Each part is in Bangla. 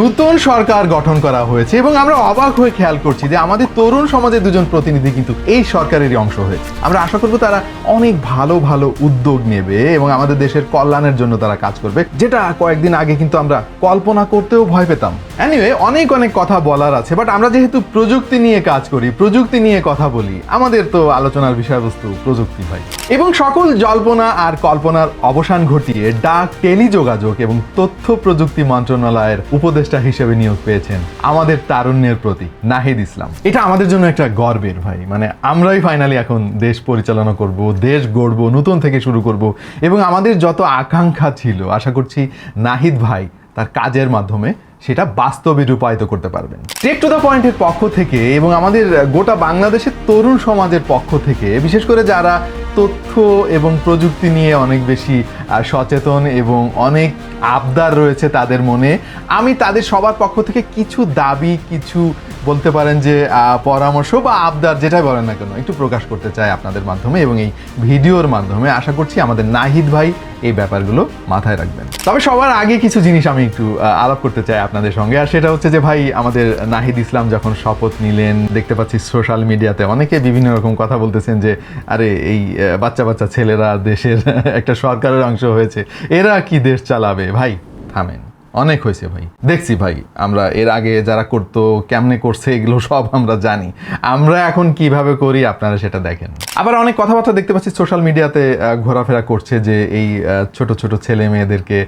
নতুন সরকার গঠন করা হয়েছে এবং আমরা অবাক হয়ে খেয়াল করছি যে আমাদের তরুণ সমাজের দুজন প্রতিনিধি কিন্তু এই সরকারেরই অংশ হয়েছে। আমরা আশা করব তারা অনেক ভালো ভালো উদ্যোগ নেবে এবং আমাদের দেশের কল্যাণের জন্য তারা কাজ করবে, যেটা কয়েকদিন আগে কিন্তু আমরা কল্পনা করতেও ভয় পেতাম। অ্যানিওয়ে অনেক অনেক কথা বলার আছে বাট আমরা যেহেতু প্রযুক্তি নিয়ে কাজ করি, প্রযুক্তি নিয়ে কথা বলি, আমাদের তো আলোচনার বিষয়বস্তু প্রযুক্তি ভাই এবং সকল জল্পনা আর কল্পনার অবসান ঘটিয়ে ডাক টেলিযোগাযোগ এবং তথ্য প্রযুক্তি মন্ত্রণালয়ের উপদেষ্টা হিসেবে নিয়োগ পেয়েছেন আমাদের তারুণ্যের প্রতি নাহিদ ইসলাম। এটা আমাদের জন্য একটা গর্বের ভাই মানে আমরাই ফাইনালি এখন দেশ পরিচালনা করব, দেশ গড়ব, নতুন থেকে শুরু করব। এবং আমাদের যত আকাঙ্ক্ষা ছিল, আশা করছি নাহিদ ভাই তার কাজের মাধ্যমে সেটা বাস্তবে রূপায়িত করতে পারবেন। টেক টু দ্য পয়েন্টের পক্ষ থেকে এবং আমাদের গোটা বাংলাদেশের তরুণ সমাজের পক্ষ থেকে, বিশেষ করে যারা তথ্য এবং প্রযুক্তি নিয়ে অনেক বেশি সচেতন এবং অনেক আবদার রয়েছে তাদের মনে, আমি তাদের সবার পক্ষ থেকে কিছু দাবি, কিছু বলতে পারেন যে পরামর্শ বা আবদার যেটাই বলেন না কেন, একটু প্রকাশ করতে চাই আপনাদের মাধ্যমে এবং এই ভিডিওর মাধ্যমে আশা করছি আমাদের নাহিদ ভাই এই ব্যাপারগুলো মাথায় রাখবেন। তবে সবার আগে কিছু জিনিস আমি একটু আলাপ করতে চাই আপনাদের সঙ্গে। আর সেটা হচ্ছে যে, ভাই, আমাদের নাহিদ ইসলাম যখন শপথ নিলেন, দেখতে পাচ্ছি সোশ্যাল মিডিয়াতে অনেকে বিভিন্ন রকম কথা বলতেছেন যে, আরে, এই বাচ্চা বাচ্চা ছেলেরা দেশের একটা সরকারের অংশ হয়েছে, এরা কি দেশ চালাবে? ভাই, থামেন। অনেক হয়েছে ভাই। দেখছি ভাই, আমরা এর আগে যারা করতো, কেমনে করছে, এগুলো সব আমরা জানি। আমরা এখন কীভাবে করি, আপনারা সেটা দেখেন। আবার অনেক কথাবার্তা দেখতে পাচ্ছি সোশ্যাল মিডিয়াতে ঘোরাফেরা করছে যে এই ছোট ছোট ছেলে মেয়েদেরকে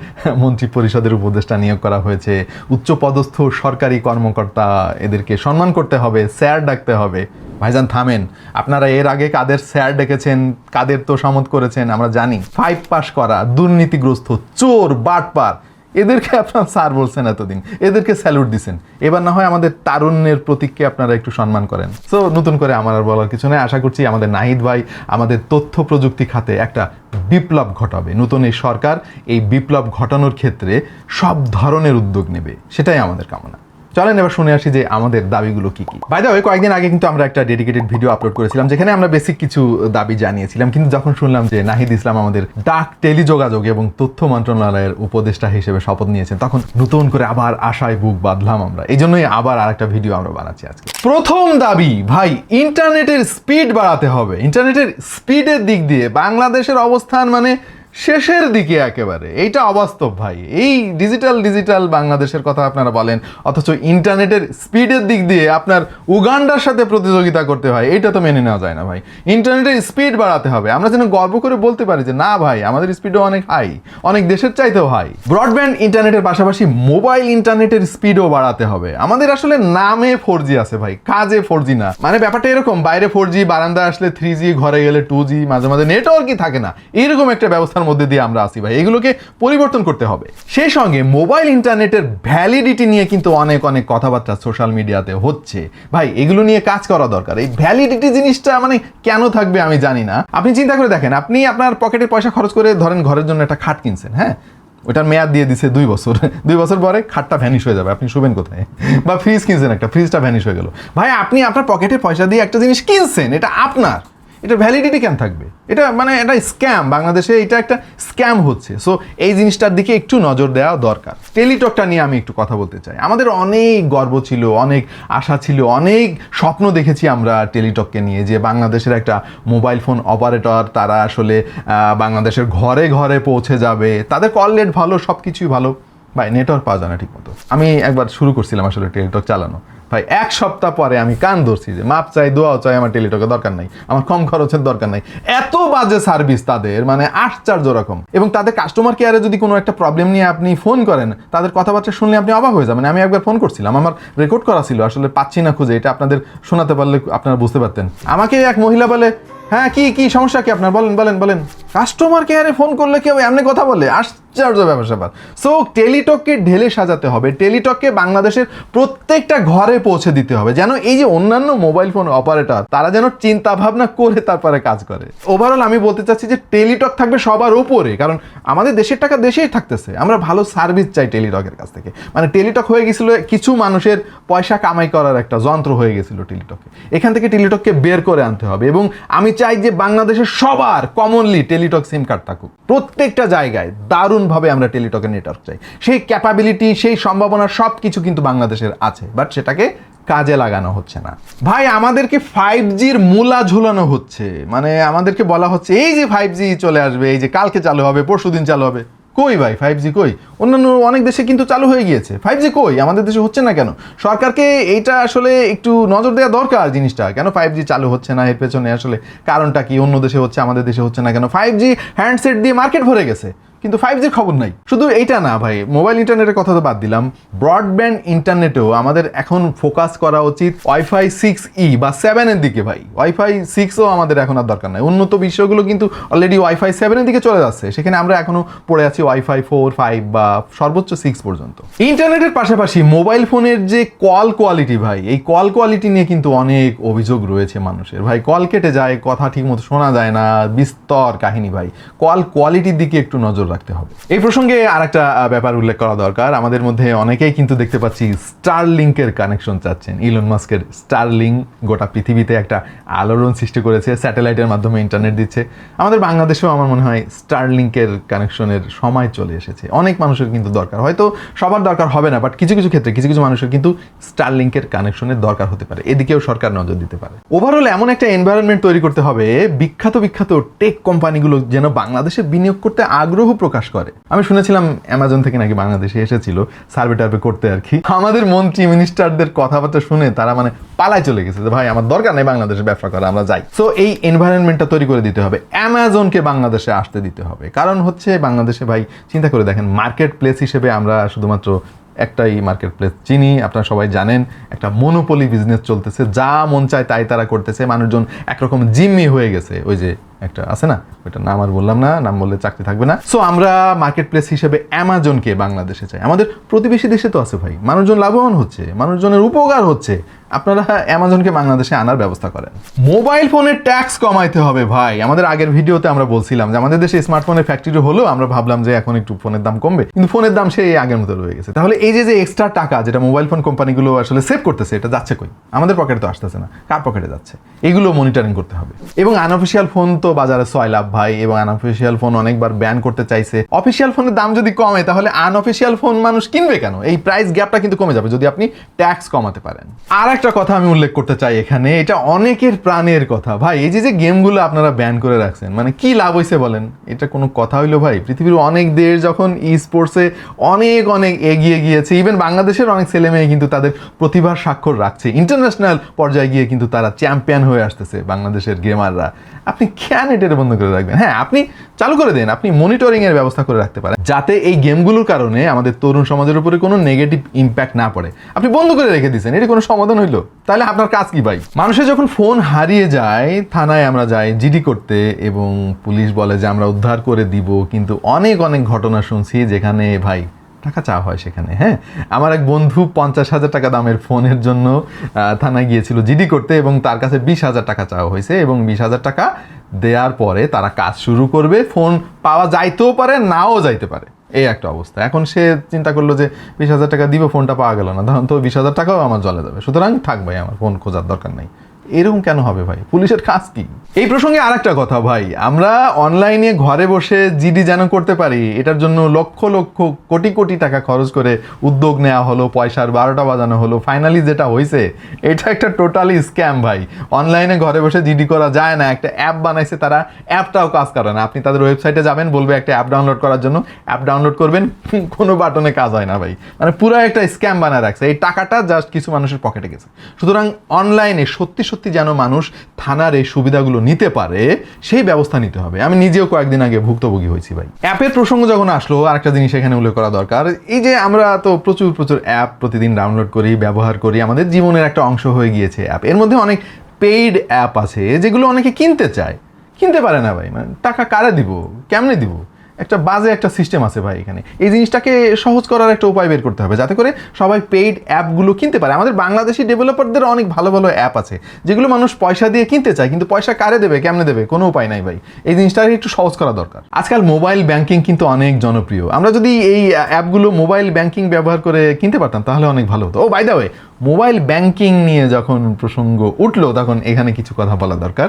মন্ত্রী পরিষদের উপদেষ্টা নিয়োগ করা হয়েছে। উচ্চ পদস্থ সরকারি কর্মকর্তা এদেরকে সম্মান করতে হবে, স্যার ডাকতে হবে। ভাইজান, থামেন। আপনারা এর আগে কাদের স্যার ডেকেছেন, কাদের তো সমত করেছেন, আমরা জানি। ফাইভ পাস করা, দুর্নীতিগ্রস্ত, চোর, বাটপার। এদেরকে আপনার স্যার বলছেন এতদিন, এদেরকে স্যালুট দিচ্ছেন এবার না হয় আমাদের তারুণ্যের প্রতীককে আপনারা একটু সম্মান করেন। সো নতুন করে আমার আর বলার কিছু নেই। আশা করছি আমাদের নাহিদ ভাই আমাদের তথ্য প্রযুক্তি খাতে একটা বিপ্লব ঘটাবে। নতুন এই সরকার এই বিপ্লব ঘটানোর ক্ষেত্রে সব ধরনের উদ্যোগ নেবে। সেটাই আমাদের কামনা। চলেন এবার শুনে আসি যে আমাদের দাবিগুলো কি কি। বাই দ্য ওয়ে কয়েকদিন আগে কিন্তু আমরা একটা ডেডিকেটেড ভিডিও আপলোড করেছিলাম, যেখানে আমরা বেসিক কিছু দাবি জানিয়েছিলাম, কিন্তু যখন শুনলাম যে নাহিদ ইসলাম আমাদের ডাক টেলিযোগাযোগ এবং তথ্য মন্ত্রণালয়ের উপদেষ্টা হিসেবে শপথ নিয়েছেন, তখন নতুন করে আবার আশায় বুক বাঁধলাম আমরা। এই জন্যই আবার আরেকটা ভিডিও আমরা বানাচ্ছি আজকে। প্রথম দাবি, ভাই ইন্টারনেটের স্পিড বাড়াতে হবে। ইন্টারনেটের স্পিডের দিক দিয়ে বাংলাদেশের অবস্থান মানে শেষের দিকে একেবারে। এইটা অবাস্তব ভাই। এই ডিজিটাল ডিজিটাল বাংলাদেশের কথা আপনারা বলেন, অথচ ইন্টারনেটের স্পিডের দিক দিয়ে আপনার উগান্ডার সাথে প্রতিযোগিতা করতে হয় এটা তো মেনে নেওয়া যায় না ভাই। ইন্টারনেটের স্পিড বাড়াতে হবে। আমরা যেন গর্ব করে বলতে পারি যে, না ভাই, আমাদের স্পিডও অনেক হাই অনেক দেশের চাইতেও হাই ব্রডব্যান্ড ইন্টারনেটের পাশাপাশি মোবাইল ইন্টারনেটের স্পিডও বাড়াতে হবে। আমাদের আসলে নামে ফোর জি আছে ভাই, কাজে ফোর জি না। মানে ব্যাপারটা এরকম, বাইরে ফোর জি বারান্দা আসলে থ্রি জি ঘরে গেলে টু জি মাঝে মাঝে নেটওয়ার্কই থাকে না। এরকম একটা ব্যবস্থার মধ্যে দিয়ে আমরা আসি ভাই। এগুলোকে পরিবর্তন করতে হবে। সেই সঙ্গে মোবাইল ইন্টারনেটের ভ্যালিডিটি নিয়ে কিন্তু অনেক অনেক কথাবার্তা সোশ্যাল মিডিয়াতে হচ্ছে। ভাই, এগুলো নিয়ে কাজ করা দরকার। এই ভ্যালিডিটি জিনিসটা মানে কেন থাকবে আমি জানি না। আপনি চিন্তা করে দেখেন, আপনি আপনার পকেটে পয়সা খরচ করে ধরেন ঘরের জন্য একটা খাট কিনছেন হ্যাঁ? ওটার মেয়াদ দিয়ে দিছে দুই বছর। দুই বছর পরে খাটটা ভ্যানিশ হয়ে যাবে। আপনি শুবেন কোথায়? বা ফ্রিজ কিনছেন একটা ফ্রিজটা ভ্যানিশ হয়ে গেল। ভাই, আপনি আপনার পকেটে পয়সা দিয়ে একটা জিনিস কিনছেন, এটা আপনার। এটা ভ্যালিডিটি কেন থাকবে? এটা মানে এটা স্ক্যাম বাংলাদেশে এটা একটা স্ক্যাম হচ্ছে। সো এই জিনিসটার দিকে একটু নজর দেওয়া দরকার। টেলিটকটা নিয়ে আমি একটু কথা বলতে চাই। আমাদের অনেক গর্ব ছিল, অনেক আশা ছিল, অনেক স্বপ্ন দেখেছি আমরা টেলিটককে নিয়ে যে বাংলাদেশের একটা মোবাইল ফোন অপারেটর তারা আসলে বাংলাদেশের ঘরে ঘরে পৌঁছে যাবে। তাদের কল রেট ভালো সব কিছুই ভালো। ভাই নেটওয়ার্ক পাওয়া যায় না ঠিক মতো আমি একবার শুরু করছিলাম আসলে টেলিটক চালানো। ভাই, এক সপ্তাহ পরে আমি কান ধরছি যে, মাপ চাই, দোয়াও চাই, আমার টেলিটকের দরকার নাই, আমার কম খরচের দরকার নাই। এত বাজে সার্ভিস তাদের মানে আশ্চর্য রকম। এবং তাদের কাস্টমার কেয়ারে যদি কোনো একটা প্রবলেম নিয়ে আপনি ফোন করেন, তাদের কথাবার্তা শুনলে আপনি অবাক হয়ে যাবেন। আমি একবার ফোন করছিলাম, আমার রেকর্ড করা ছিল, আসলে পাচ্ছি না খুঁজে, এটা আপনাদের শোনাতে পারলে আপনারা বুঝতে পারতেন। আমাকে এক মহিলা বলে হ্যাঁ কি কি সমস্যা কি আপনার? বলেন বলেন বলেন। কাস্টমার কেয়ারে ফোন করলে কেউ এমনি কথা বলে আশ্চর্য ব্যাপার সো টেলিটককে ঢেলে সাজাতে হবে। টেলিটককে বাংলাদেশের প্রত্যেকটা ঘরে পৌঁছে দিতে হবে। যেন এই যে অন্যান্য মোবাইল ফোন অপারেটর তারা যেন চিন্তা ভাবনা করে তারপরে কাজ করে। ওভারঅল আমি বলতে চাচ্ছি যে টেলিটক থাকবে সবার উপরে। কারণ আমাদের দেশের টাকা দেশেই থাকতেছে। আমরা ভালো সার্ভিস চাই টেলিটকের কাছ থেকে। মানে টেলিটক হয়ে গেছিল কিছু মানুষের পয়সা কামাই করার একটা যন্ত্র হয়ে গেছিল টেলিটকে এখান থেকে টেলিটককে বের করে আনতে হবে। এবং আমি চাই যে বাংলাদেশের সবার কমনলি টেলিটক সিম কার্ড থাকুক। প্রত্যেকটা জায়গায় দারুণভাবে আমরা টেলিটকের নেটওয়ার্ক চাই। সেই ক্যাপাবিলিটি সেই সম্ভাবনা সব কিছু কিন্তু বাংলাদেশের আছে বাট সেটাকে কাজে লাগানো হচ্ছে না। ভাই, আমাদেরকে ফাইভ জির মূলা ঝুলানো হচ্ছে। মানে আমাদেরকে বলা হচ্ছে, এই যে ফাইভ জি চলে আসবে, এই যে কালকে চালু হবে, পরশু দিন চালু হবে। কই ভাই ফাইভ জি কই? অন্যান্য অনেক দেশে কিন্তু চালু হয়ে গিয়েছে। ফাইভ জি কই? আমাদের দেশে হচ্ছে না কেন? সরকারকে এইটা আসলে একটু নজর দেওয়া দরকার জিনিসটা। কেন ফাইভ জি চালু হচ্ছে না? এর পেছনে আসলে কারণটা কি? অন্য দেশে হচ্ছে, আমাদের দেশে হচ্ছে না কেন? ফাইভ জি হ্যান্ডসেট দিয়ে মার্কেট ভরে গেছে। কিন্তু ফাইভ জির খবর নাই। শুধু এইটা না ভাই মোবাইল ইন্টারনেটের কথা তো বাদ দিলাম। ব্রডব্যান্ড ইন্টারনেটেও আমাদের এখন ফোকাস করা উচিত ওয়াইফাই সিক্স ই বা সেভেনের দিকে ভাই। ওয়াইফাই সিক্সও আমাদের এখন আর দরকার নাই। উন্নত বিষয়গুলো কিন্তু অলরেডি ওয়াইফাই সেভেনের দিকে চলে যাচ্ছে। সেখানে আমরা এখনও পড়ে আছি ওয়াইফাই ফোর ফাইভ বা সর্বোচ্চ সিক্স পর্যন্ত। ইন্টারনেটের পাশাপাশি মোবাইল ফোনের যে কল কোয়ালিটি ভাই, এই কল কোয়ালিটি নিয়ে কিন্তু অনেক অভিযোগ রয়েছে মানুষের। ভাই কল কেটে যায়, কথা ঠিক মতো শোনা যায় না। বিস্তর কাহিনী ভাই। কল কোয়ালিটির দিকে একটু নজর রাখতে হবে। এই প্রসঙ্গে আর একটা ব্যাপার উল্লেখ করা দরকার। আমাদের মধ্যে অনেকেই কিন্তু দেখতে পাচ্ছি স্টার লিঙ্কের কানেকশন চাচ্ছেন। ইলন মাস্কের স্টার লিঙ্ক গোটা পৃথিবীতে একটা আলোড়ন সৃষ্টি করেছে স্যাটেলাইটের মাধ্যমে ইন্টারনেট দিচ্ছে। আমাদের বাংলাদেশেও আমার মনে হয় স্টার লিঙ্কের কানেকশনের সময় চলে এসেছে। অনেক মানুষের কিন্তু দরকার। হয়তো সবার দরকার হবে না বাট কিছু কিছু ক্ষেত্রে কিছু কিছু মানুষের কিন্তু স্টার লিঙ্কের কানেকশনের দরকার হতে পারে। এদিকেও সরকার নজর দিতে পারে। ওভারঅল এমন একটা এনভায়রনমেন্ট তৈরি করতে হবে, বিখ্যাত বিখ্যাত টেক কোম্পানিগুলো যেন বাংলাদেশে বিনিয়োগ করতে আগ্রহ প্রকাশ করে। আমি শুনেছিলাম অ্যামাজন থেকে নাকি বাংলাদেশে এসেছিল সার্ভে টার্ভে করতে আর কি। আমাদের মন্ত্রী মিনিস্টারদের কথাবার্তা শুনে তারা মানে পালায় চলে গেছে যে, ভাই, আমার দরকার নেই বাংলাদেশে ব্যবসা করা, আমরা যাই। সো এই এনভায়রনমেন্টটা তৈরি করে দিতে হবে। অ্যামাজনকে বাংলাদেশে আসতে দিতে হবে। কারণ হচ্ছে বাংলাদেশে, ভাই, চিন্তা করে দেখেন মার্কেট প্লেস হিসেবে আমরা শুধুমাত্র একটাই মার্কেট প্লেস চিনি। আপনারা সবাই জানেন, একটা মনোপলি বিজনেস চলতেছে। যা মন চায় তাই তারা করতেছে। মানুষজন একরকম জিম্মি হয়ে গেছে। ওই যে একটা আছে না? ওইটা নাম আর বললাম না, নাম বললে চাকরি থাকবে না। সো আমরা মার্কেট প্লেস হিসেবে অ্যামাজনকে বাংলাদেশে চাই। আমাদের প্রতিবেশী দেশে তো আছে ভাই। মানুষজন লাভবান হচ্ছে, মানুষজনের উপকার হচ্ছে। আপনারা অ্যামাজনকে বাংলাদেশে আনার ব্যবস্থা করেন। মোবাইল ফোনের ট্যাক্স কমাইতে হবে ভাই। আমাদের আগের ভিডিওতে আমরা বলছিলাম যে, আমাদের দেশে স্মার্টফোনের ফ্যাক্টরি হলেও আমরা ভাবলাম যে, এখন একটু ফোনের দাম কমবে। কিন্তু ফোনের দাম সেই আগের মতো রয়ে গেছে। তাহলে এই যে যে এক্সট্রা টাকা যেটা মোবাইল ফোন কোম্পানিগুলো আসলে সেভ করতেছে, এটা যাচ্ছে কই? আমাদের পকেটে তো আসতেছে না। কার পকেটে যাচ্ছে? এগুলো মনিটরিং করতে হবে। এবং আনঅফিসিয়াল ফোন তো বাজারে ছয় লাভ ভাই এবং আনঅফিসিয়াল ফোন অনেকবার ব্যান করতে চাইছে। অফিসিয়াল ফোনের দাম যদি কমে, তাহলে আনঅফিসিয়াল ফোন মানুষ কিনবে কেন? এই প্রাইস গ্যাপটা কিন্তু কমে যাবে যদি আপনি ট্যাক্স কমাতে পারেন। আর একটা কথা আমি উল্লেখ করতে চাই এখানে, এটা অনেকের প্রাণের কথা। ভাই, এই যে যে গেমগুলো আপনারা ব্যান করে রাখছেন মানে কি লাভ হয়েছে বলেন? এটা কোনো কথা হইল ভাই? পৃথিবীর অনেক দেশ যখন ই স্পোর্টসে অনেক অনেক এগিয়ে গিয়েছে ইভেন বাংলাদেশের অনেক ছেলে মেয়ে কিন্তু তাদের প্রতিভার স্বাক্ষর রাখছে। ইন্টারন্যাশনাল পর্যায়ে গিয়ে কিন্তু তারা চ্যাম্পিয়ন হয়ে আসতেছে বাংলাদেশের গেমাররা আপনি এটা বন্ধ করে রাখবেন। হ্যাঁ আপনি চালু করে দেন, আপনি মনিটরিং এর ব্যবস্থা করে রাখতে পারেন, যাতে এই গেমগুলোর কারণে আমাদের তরুণ সমাজের উপরে কোনো নেগেটিভ ইম্প্যাক্ট না পড়ে। আপনি বন্ধ করে রেখে দিয়েছেন, এটা কোনো সমাধান হইল? তাহলে আপনার কাজ কি ভাই? মানুষের যখন ফোন হারিয়ে যায়, থানায় আমরা যাই জিডি করতে, এবং পুলিশ বলে যে আমরা উদ্ধার করে দিব, কিন্তু অনেক অনেক ঘটনা শুনছি যেখানে ভাই টাকা চাওয়া হয় সেখানে হ্যাঁ? আমার এক বন্ধু পঞ্চাশ হাজার টাকা দামের ফোনের জন্য থানায় গিয়েছিল জিডি করতে, এবং তার কাছে বিশ হাজার টাকা চাওয়া হয়েছে, এবং বিশ হাজার টাকা দেওয়ার পরে তারা কাজ শুরু করবে, ফোন পাওয়া যাইতেও পারে, নাও যাইতে পারে। এই একটা অবস্থা। এখন সে চিন্তা করল যে বিশ হাজার টাকা দিব, ফোনটা পাওয়া গেল না। ধরুন তো বিশ হাজার টাকাও আমার জলে যাবে। সুতরাং থাকবে আমার ফোন খোঁজার দরকার নাই। এরকম কেন হবে ভাই? পুলিশের কাজ কি? এই প্রসঙ্গে আরেকটা কথা ভাই, আমরা অনলাইনে ঘরে বসে জিডি যেন করতে পারি, এটার জন্য লক্ষ লক্ষ কোটি কোটি টাকা খরচ করে উদ্যোগ নেওয়া হলো, পয়সার বারোটা বাজানো হলো ফাইনালি যেটা হয়েছে এটা একটা টোটালি স্ক্যাম ভাই। অনলাইনে ঘরে বসে জিডি করা যায় না, একটা অ্যাপ বানাইছে তারা অ্যাপটাও কাজ করে না। আপনি তাদের ওয়েবসাইটে যাবেন, বলবে একটা অ্যাপ ডাউনলোড করার জন্য অ্যাপ ডাউনলোড করবেন, কোনো বাটনে কাজ হয় না ভাই। মানে পুরো একটা স্ক্যাম বানায় রাখছে, এই টাকাটা জাস্ট কিছু মানুষের পকেটে গেছে। সুতরাং অনলাইনে সত্যি সত্যি যেন মানুষ থানার এই সুবিধাগুলো নিতে পারে, সেই ব্যবস্থা নিতে হবে। আমি নিজেও কয়েকদিন আগে ভুক্তভোগী হয়েছি ভাই। অ্যাপের প্রসঙ্গ যখন আসলো, আরেকটা জিনিস এখানে উল্লেখ করা দরকার। এই যে আমরা তো প্রচুর প্রচুর অ্যাপ প্রতিদিন ডাউনলোড করি, ব্যবহার করি, আমাদের জীবনের একটা অংশ হয়ে গিয়েছে অ্যাপ। এর মধ্যে অনেক পেইড অ্যাপ আছে, যেগুলো অনেকে কিনতে চায়। কিনতে পারে না ভাই মানে টাকা কারা দিব? কেমনে দিব? একটা বাজে একটা সিস্টেম আছে ভাই এখানে। এই জিনিসটাকে সহজ করার একটা উপায় বের করতে হবে, যাতে করে সবাই পেইড অ্যাপগুলো কিনতে পারে। আমাদের বাংলাদেশি ডেভেলপারদের অনেক ভালো ভালো অ্যাপ আছে, যেগুলো মানুষ পয়সা দিয়ে কিনতে চায়, কিন্তু পয়সা কারে দেবে, কেমনে দেবে? কোনো উপায় নাই ভাই। এই জিনিসটাকে একটু সহজ করা দরকার। আজকাল মোবাইল ব্যাংকিং কিন্তু অনেক জনপ্রিয়। আমরা যদি এই অ্যাপগুলো মোবাইল ব্যাংকিং ব্যবহার করে কিনতে পারতাম, তাহলে অনেক ভালো হতো। ও by the way mobile banking নিয়ে যখন প্রসঙ্গ উঠল, তখন এখানে কিছু কথা বলা দরকার।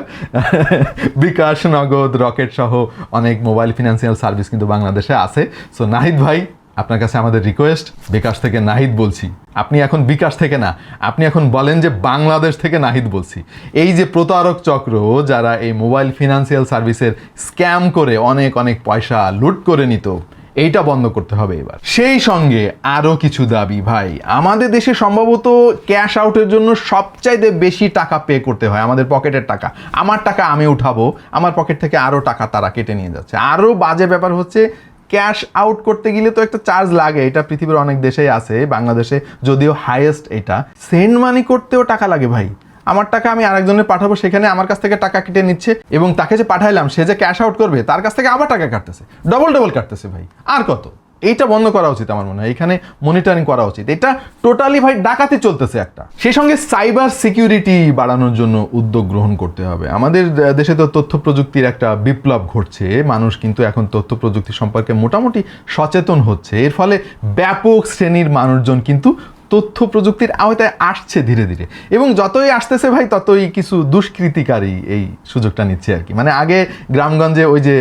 বিকাশ, নগদ, রকেট সহ অনেক মোবাইল ফিনান্সিয়াল সার্ভিস কিন্তু বাংলাদেশে আছে। সো নাহিদ ভাই, আপনার কাছে আমাদের রিকোয়েস্ট বিকাশ থেকে নাহিদ বলছি। আপনি এখন বিকাশ থেকে না, আপনি এখন বলেন যে বাংলাদেশ থেকে নাহিদ বলছি। এই যে প্রতারক চক্র, যারা এই মোবাইল ফিনান্সিয়াল সার্ভিসের স্ক্যাম করে অনেক অনেক পয়সা লুট করে নিত এইটা বন্ধ করতে হবে এবার। সেই সঙ্গে আরও কিছু দাবি, ভাই। আমাদের দেশে সম্ভবত ক্যাশ আউটের জন্য সবচাইতে বেশি টাকা পে করতে হয়, আমাদের পকেটের টাকা। আমার টাকা আমি উঠাবো, আমার পকেট থেকে আরও টাকা তারা কেটে নিয়ে যাচ্ছে। আরও বাজে ব্যাপার হচ্ছে ক্যাশ আউট করতে গেলে তো একটা চার্জ লাগে, এটা পৃথিবীর অনেক দেশেই আছে, বাংলাদেশে যদিও হাইয়েস্ট এটা। সেন্ড মানি করতেও টাকা লাগে, ভাই। আমার টাকা আমি আরেকজনের পাঠাবো, সেখানে আমার কাছ থেকে টাকা কেটে নিচ্ছে এবং তাকে যে পাঠাইলাম, সে যে ক্যাশ আউট করবে, তার কাছ থেকে আবার টাকা কাটতেছে। ডবল ডবল কাটতেছে ভাই। আর কত? এইটা বন্ধ করা উচিত আমার মনে হয়। এখানে মনিটরিং করা উচিত। এটা টোটালি ভাই ডাকাতি চলতেছে একটা। সেই সঙ্গে সাইবার সিকিউরিটি বাড়ানোর জন্য উদ্যোগ গ্রহণ করতে হবে। আমাদের দেশে তো তথ্য প্রযুক্তির একটা বিপ্লব ঘটছে। মানুষ কিন্তু এখন তথ্য প্রযুক্তি সম্পর্কে মোটামুটি সচেতন হচ্ছে। এর ফলে ব্যাপক শ্রেণির মানুষজন কিন্তু তথ্য প্রযুক্তির আওতায় আসছে ধীরে ধীরে। এবং যতই আসতেছে ভাই, ততই কিছু দুষ্কৃতিকারী এই সুযোগটা নিচ্ছে আর কি। মানে আগে গ্রামগঞ্জে ওই যে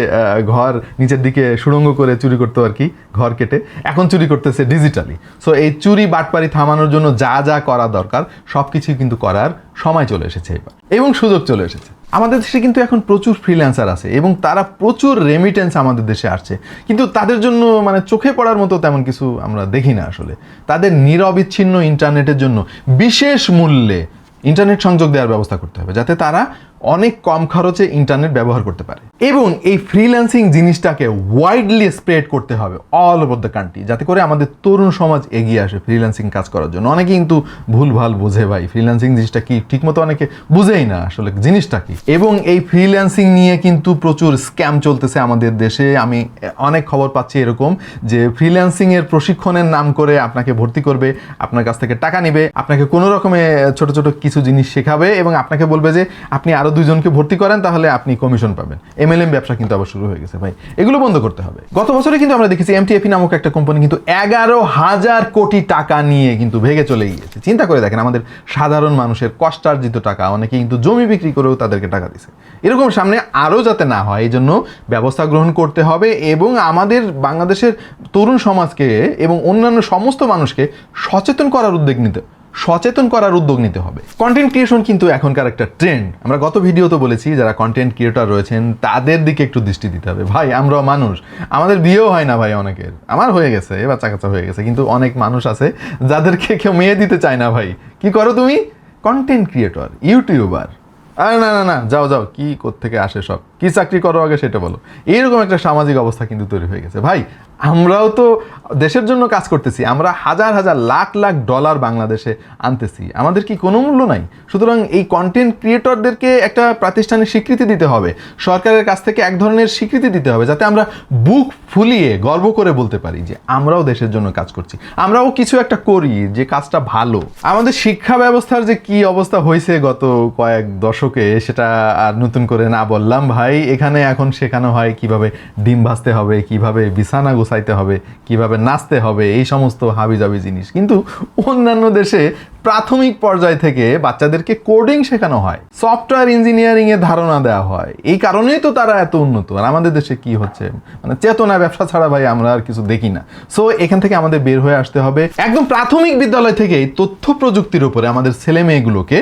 ঘর নিচের দিকে সুড়ঙ্গ করে চুরি করতো আর কি, ঘর কেটে, এখন চুরি করতেছে ডিজিটালি সো এই চুরি বাটপারি থামানোর জন্য যা যা করা দরকার সব কিছুই কিন্তু করার সময় চলে এসেছে এবার। এবং সুযোগ চলে এসেছে। আমাদের দেশে কিন্তু এখন প্রচুর ফ্রিল্যান্সার আছে এবং তারা প্রচুর রেমিটেন্স আমাদের দেশে আসছে। কিন্তু তাদের জন্য মানে চোখে পড়ার মতো তেমন কিছু আমরা দেখি না আসলে। তাদের নিরবিচ্ছিন্ন ইন্টারনেটের জন্য বিশেষ মূল্যে ইন্টারনেট সংযোগ দেওয়ার ব্যবস্থা করতে হবে। যাতে তারা অনেক কম খরচে ইন্টারনেট ব্যবহার করতে পারে। এবং এই ফ্রিল্যান্সিং জিনিসটাকে ওয়াইডলি স্প্রেড করতে হবে অল ওভার দ্য কান্ট্রি যাতে করে আমাদের তরুণ সমাজ এগিয়ে আসে ফ্রিল্যান্সিং কাজ করার জন্য। অনেকে কিন্তু ভুলভাল বোঝে ভাই ফ্রিল্যান্সিং জিনিসটা কি ঠিকমতো অনেকে বুঝেই না আসলে জিনিসটা কি। এবং এই ফ্রিল্যান্সিং নিয়ে কিন্তু প্রচুর স্ক্যাম চলতেছে আমাদের দেশে। আমি অনেক খবর পাচ্ছি এরকম যে ফ্রিল্যান্সিং এর প্রশিক্ষণের নাম করে আপনাকে ভর্তি করবে, আপনার কাছ থেকে টাকা নেবে, আপনাকে কোনো রকমে ছোট ছোট কিছু জিনিস শেখাবে এবং আপনাকে বলবে যে, আপনি আরও দুইজনকে ভর্তি করেন, তাহলে আপনি কমিশন পাবেন। এমএলএম ব্যবসা কিন্তু আবার শুরু হয়ে গেছে ভাই। এগুলো বন্ধ করতে হবে। গত বছরে কিন্তু আমরা দেখেছি এমটিএফি নামক একটা কোম্পানি কিন্তু এগারো হাজার কোটি টাকা নিয়ে কিন্তু ভেগে চলে গিয়েছে চিন্তা করে দেখেন, আমাদের সাধারণ মানুষের কষ্টার্জিত টাকা, অনেকে কিন্তু জমি বিক্রি করেও তাদেরকে টাকা দিছে। এরকম সামনে আরও যাতে না হয় এই জন্য ব্যবস্থা গ্রহণ করতে হবে এবং আমাদের বাংলাদেশের তরুণ সমাজকে এবং অন্যান্য সমস্ত মানুষকে সচেতন করার উদ্যোগ নিতে সচেতন করার উদ্যোগ নিতে হবে। কন্টেন্ট ক্রিয়েশন কিন্তু এখনকার একটা ট্রেন্ড আমরা গত ভিডিওতে বলেছি, যারা কন্টেন্ট ক্রিয়েটর রয়েছেন, তাদের দিকে একটু দৃষ্টি দিতে হবে। ভাই, আমরাও মানুষ। আমাদের বিয়েও হয় না ভাই অনেকের। আমার হয়ে গেছে বাচ্চা কাচ্চা হয়ে গেছে। কিন্তু অনেক মানুষ আছে, যাদেরকে কেউ মেয়ে দিতে চায় না ভাই। কি করো তুমি? কন্টেন্ট ক্রিয়েটর ইউটিউবার আরে না না না, যাও যাও। কি থেকে আসে সব? কি চাকরি করো আগে সেটা বলো। এইরকম একটা সামাজিক অবস্থা কিন্তু তৈরি হয়ে গেছে। ভাই, আমরাও তো দেশের জন্য কাজ করতেছি। আমরা হাজার হাজার লাখ লাখ ডলার বাংলাদেশে আনতেছি। আমাদের কি কোনো মূল্য নাই? সুতরাং এই কন্টেন্ট ক্রিয়েটরদেরকে একটা প্রাতিষ্ঠানিক স্বীকৃতি দিতে হবে। সরকারের কাছ থেকে এক ধরনের স্বীকৃতি দিতে হবে যাতে আমরা বুক ফুলিয়ে গর্ব করে বলতে পারি যে আমরাও দেশের জন্য কাজ করছি। আমরাও কিছু একটা করি যে কাজটা ভালো। আমাদের শিক্ষা ব্যবস্থার যে কি অবস্থা হয়েছে গত কয়েক দশকে, সেটা আর নতুন করে না বললাম ভাই। এখানে এখন শেখানো হয় কীভাবে ডিম ভাজতে হবে, কীভাবে বিছানা গোছাইতে হবে, কীভাবে নাচতে হবে, এই সমস্ত হাবিজাবি জিনিস। কিন্তু অন্যান্য দেশে প্রাথমিক পর্যায় থেকে বাচ্চাদেরকে কোডিং শেখানো হয়, সফটওয়্যার ইঞ্জিনিয়ারিং এর ধারণা দেওয়া হয়। এই কারণেই তো তারা এত উন্নত। আর আমাদের দেশে কি হচ্ছে? মানে চেতনা ব্যবসা ছাড়া ভাই আমরা আর কিছু দেখি না। সো এখান থেকে আমাদের বের হয়ে আসতে হবে। একদম প্রাথমিক বিদ্যালয় থেকেই তথ্য প্রযুক্তির উপরে আমাদের ছেলে মেয়েগুলোকে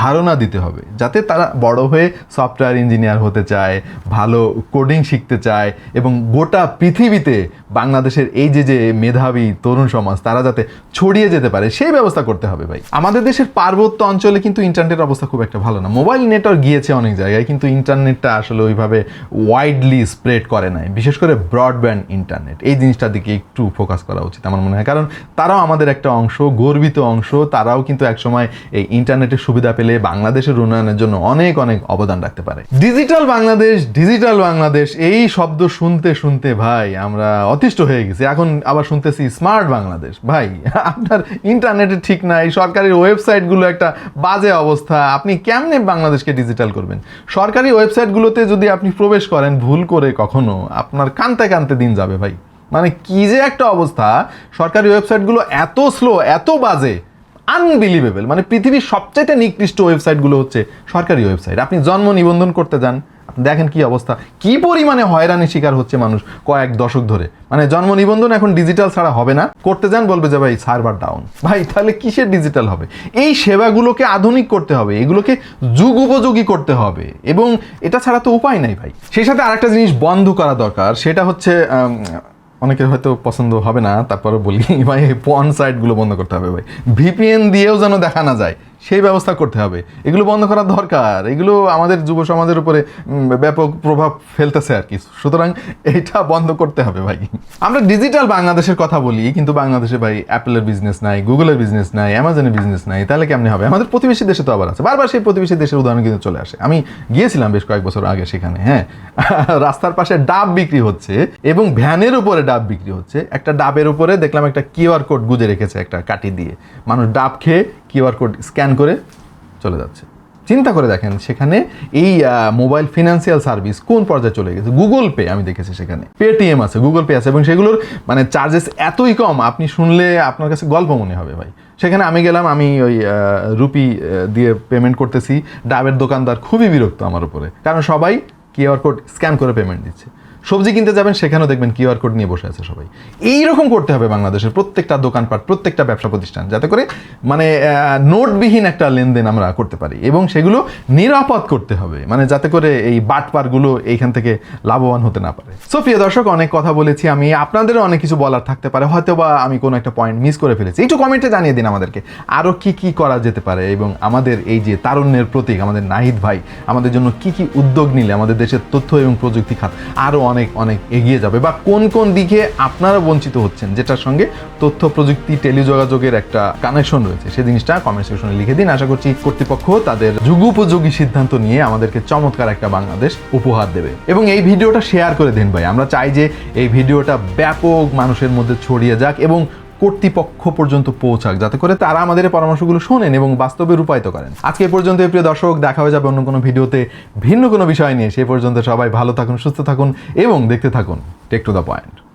ধারণা দিতে হবে, যাতে তারা বড় হয়ে সফটওয়্যার ইঞ্জিনিয়ার হতে চায়, ভালো কোডিং শিখতে চায় এবং গোটা পৃথিবীতে বাংলাদেশের এই যে যে মেধাবী তরুণ সমাজ, তারা যাতে ছড়িয়ে যেতে পারে, সেই ব্যবস্থা করতে হবে ভাই। আমাদের দেশের পার্বত্য অঞ্চলে কিন্তু ইন্টারনেটের অবস্থা খুব একটা ভালো না। মোবাইল নেটওয়ার্ক গিয়েছে অনেক জায়গায়, কিন্তু ইন্টারনেটটা আসলে ওইভাবে ওয়াইডলি স্প্রেড করে নাই। বিশেষ করে ব্রডব্যান্ড ইন্টারনেট এই জিনিসটার দিকে একটু ফোকাস করা উচিত আমার মনে হয়। কারণ তারাও আমাদের একটা অংশ, গর্বিত অংশ, তারাও কিন্তু একসময় এই ইন্টারনেটের সুবিধা পেলে বাংলাদেশের উন্নয়নের জন্য অনেক অনেক অবদান রাখতে পারে। ডিজিটাল বাংলাদেশ ডিজিটাল বাংলাদেশ, এই শব্দ শুনতে শুনতে ভাই, আমরা অতিষ্ঠ হয়ে গেছি। এখন আবার শুনতেছি স্মার্ট বাংলাদেশ। ভাই, আপনার ইন্টারনেটে ঠিক নাই, সরকারি ওয়েবসাইটগুলো একটা বাজে অবস্থা। আপনি কেমনে বাংলাদেশকে ডিজিটাল করবেন? সরকারি ওয়েবসাইটগুলোতে যদি আপনি প্রবেশ করেন, ভুল করে কখনো, আপনার কানতে কানতে দিন যাবে ভাই। মানে কি যে একটা অবস্থা, সরকারি ওয়েবসাইটগুলো এত স্লো, এত বাজে আনবিলিভেবল মানে পৃথিবীর সবচাইতে নিকৃষ্ট ওয়েবসাইটগুলো হচ্ছে সরকারি ওয়েবসাইট আপনি জন্ম নিবন্ধন করতে যান দেখেন কি অবস্থা, কি পরিমাণে হয়রানির শিকার হচ্ছে মানুষ কয়েক দশক ধরে। মানে জন্ম নিবন্ধন এখন ডিজিটাল ছাড়া হবে না, করতে যান, বলবে যে ভাই সার্ভার ডাউন ভাই, তাহলে কিসের ডিজিটাল হবে? এই সেবাগুলোকে আধুনিক করতে হবে, এগুলোকে যুগ উপযোগী করতে হবে, এবং এটা ছাড়া তো উপায় নাই ভাই। সেই সাথে আরেকটা জিনিস বন্ধ করা দরকার, সেটা হচ্ছে অনেকের হয়তো পছন্দ হবে না তারপরে বলি, ভাই পন সাইটগুলো বন্ধ করতে হবে, ভাই। ভিপিএন দিয়েও যেন দেখা না যায়। সেই ব্যবস্থা করতে হবে। এগুলো বন্ধ করা দরকার। এগুলো আমাদের যুব সমাজের উপরে ব্যাপক প্রভাব ফেলতেছে আর কি। সুতরাং এটা বন্ধ করতে হবে ভাই। আমরা ডিজিটাল বাংলাদেশের কথা বলি, কিন্তু বাংলাদেশে ভাই অ্যাপেলের বিজনেস নাই, গুগলের বিজনেস নাই, অ্যামাজনের বিজনেস নাই, তাহলে কেমনি হবে? আমাদের প্রতিবেশী দেশে তো আবার আছে। বারবার সেই প্রতিবেশী দেশের উদাহরণ কিন্তু চলে আসে। আমি গিয়েছিলাম বেশ কয়েক বছর আগে সেখানে হ্যাঁ? রাস্তার পাশে ডাব বিক্রি হচ্ছে এবং ভ্যানের উপরে ডাব বিক্রি হচ্ছে। একটা ডাবের উপরে দেখলাম একটা কিউআর কোড গুজে রেখেছে একটা কাটি দিয়ে। মানুষ ডাব খেয়ে কিউআর কোড স্ক্যান করে চলে যাচ্ছে। চিন্তা করে দেখেন সেখানে এই মোবাইল ফিনান্সিয়াল সার্ভিস কোন পর্যায়ে চলে গেছে? গুগল পে আমি দেখেছি সেখানে। পেটিএম আছে, গুগল পে আছে এবং সেগুলোর মানে চার্জেস এতই কম, আপনি শুনলে আপনার কাছে গল্প মনে হবে ভাই। সেখানে আমি গেলাম, আমি ওই রুপি দিয়ে পেমেন্ট করতেছি। ডাবের দোকানদার খুবই বিরক্ত আমার উপরে। কারণ সবাই কিউআর কোড স্ক্যান করে পেমেন্ট দিচ্ছে। সবজি কিনতে যাবেন, সেখানেও দেখবেন কিউআর কোড নিয়ে বসে আছে সবাই। এই রকম করতে হবে বাংলাদেশের প্রত্যেকটা দোকানপাট, প্রত্যেকটা ব্যবসা প্রতিষ্ঠান, যাতে করে মানে নোটবিহীন একটা লেনদেন আমরা করতে পারি। এবং সেগুলো নিরাপদ করতে হবে মানে যাতে করে এই বাটপারগুলো এইখান থেকে লাভবান হতে না পারে। সো প্রিয় দর্শক, অনেক কথা বলেছি আমি, আপনাদেরও অনেক কিছু বলার থাকতে পারে হয়তো বা আমি কোনো একটা পয়েন্ট মিস করে ফেলেছি। একটু কমেন্টে জানিয়ে দিন আমাদেরকে আরও কি কি করা যেতে পারে এবং আমাদের এই যে তারুণ্যের প্রতীক, আমাদের নাহিদ ভাই, আমাদের জন্য কি কি উদ্যোগ নিলে আমাদের দেশের তথ্য এবং প্রযুক্তি খাত আরও অনেক অনেক অনেক এগিয়ে যাবে বা কোন কোন দিকে আপনারা বঞ্চিত হচ্ছেন, যেটার সঙ্গে তথ্য, প্রযুক্তি, টেলিযোগাযোগের একটা কানেকশন রয়েছে। সেই জিনিসটা কমেন্ট সেকশনে লিখে দিন। আশা করছি কর্তৃপক্ষ তাদের যুগোপযোগী সিদ্ধান্ত নিয়ে আমাদেরকে চমৎকার একটা বাংলাদেশ উপহার দেবে। এবং এই ভিডিওটা শেয়ার করে দিন ভাই। আমরা চাই যে এই ভিডিওটা ব্যাপক মানুষের মধ্যে ছড়িয়ে যাক এবং কর্তৃপক্ষ পর্যন্ত পৌঁছাক, যাতে করে তারা আমাদের পরামর্শগুলো শোনেন এবং বাস্তবে রূপায়িত করেন। আজকে পর্যন্ত, প্রিয় দর্শক, দেখা হয়ে যাবে অন্য কোনো ভিডিওতে ভিন্ন কোনো বিষয় নিয়ে। সে পর্যন্ত সবাই ভালো থাকুন, সুস্থ থাকুন এবং দেখতে থাকুন টেক টু দ্য পয়েন্ট